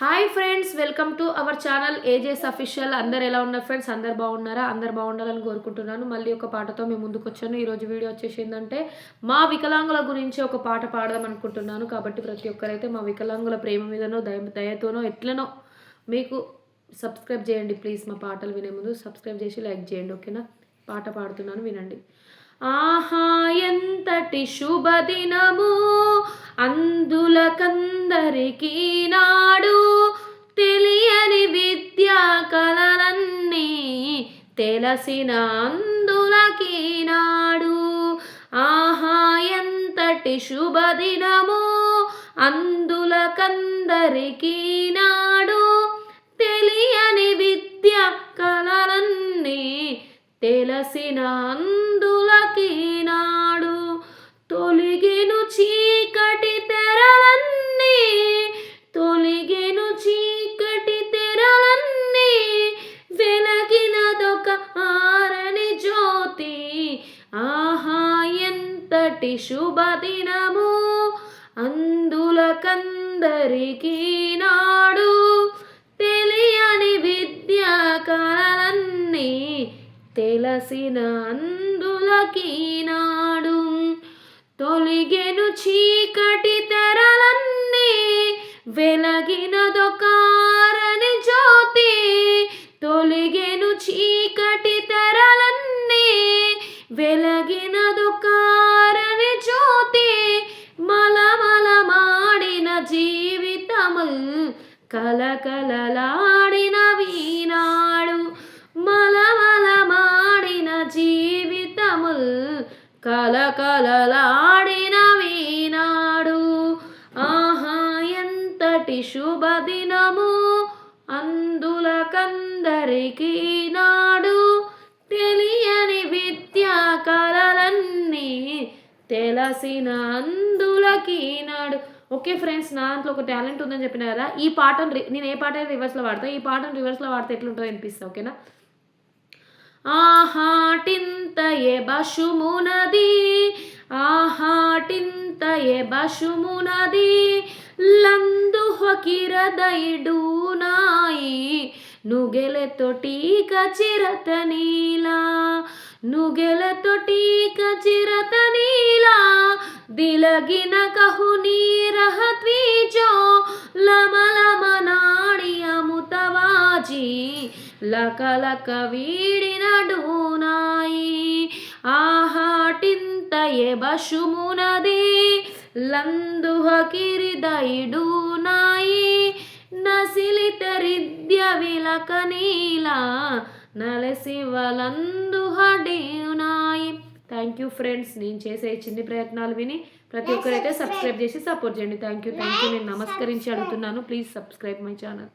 Hi friends welcome to our channel ages official అందరు ఎలా ఉన్నారు ఫ్రెండ్స్ అందరు బాగున్నారా? అందరు బాగుండాలని కోరుకుంటున్నాను. మళ్ళీ ఒక పాటతో మేము ముందుకు వచ్చాను. ఈరోజు వీడియో వచ్చేసి ఏంటంటే మా వికలాంగుల గురించి ఒక పాట పాడదాం అనుకుంటున్నాను. కాబట్టి ప్రతి ఒక్కరైతే మా వికలాంగుల ప్రేమ మీదనో దయ దయతోనో ఎట్లనో మీకు సబ్స్క్రైబ్ చేయండి. ప్లీజ్ మా పాటలు వినే ముందు సబ్స్క్రైబ్ చేసి లైక్ చేయండి ఓకేనా పాట పాడుతున్నాను వినండి. ఆహా ఎంతటి శుభదినము అందులకందరికీ నాడు తెలియని విద్యా కలలన్నీ తెలిసిన అందులకి నాడు. ఆహా ఎంతటి శుభదినము అందులకందరికీ నాడు. తెలియని విద్య కలలన్నీ తెలిసిన అందులకి నాడు. తొలిగెను ఎంతటి శుభదినము. అందులకందరికీ నాడు తెలియని విద్య కళలన్నీ తెలిసిన అందులకి నాడు తొలిగెను చీకటి తెరలన్నీ వెలగినదొక కలకలలాడిన వీనాడు మలమలమాడిన జీవితముల్ కలకలలాడిన వీనాడు. ఆహా ఎంతటి శుభదినము అందులకందరికీ నాడు. తెలియని విద్యా కలలన్నీ తెలసిన అందులకి నాడు. ఓకే ఫ్రెండ్స్ నా దాంట్లో ఒక టాలెంట్ ఉందని చెప్పిన కదా ఈ పాటను రి- నేను ఏ పాట అయితే రివర్స్లో వాడతా ఈ పాటను రివర్స్లో వాడితే ఎట్లుంటుందో అనిపిస్తా ఓకేనా? ఆహాటింత ఏ బషుమునది ఆహాటింత ఏ బషుమునది లందు హకిరదైడు నాయి నుగెలతో టీక చిరత నీలా నుగెలతో టీక చిరత నీలా దిలగిన కహు నీరహ త్వీజో లమలమ నాడి అముతవాజీ లకలక వీడిన డూనాయి ఆహాటింత ఎ బషుమునది లందుహ కిరిదైడు నాయి నసిలితరిద్య విలక నీలా నలసివలందుహ డేనాయి థ్యాంక్ యూ ఫ్రెండ్స్ నేను చేసే చిన్ని ప్రయత్నాలు విని ప్రతి ఒక్కరైతే సబ్స్క్రైబ్ చేసి సపోర్ట్ చేయండి. థ్యాంక్ యూ థ్యాంక్ యూ నేను నమస్కరించి అడుగుతున్నాను. Please subscribe my channel.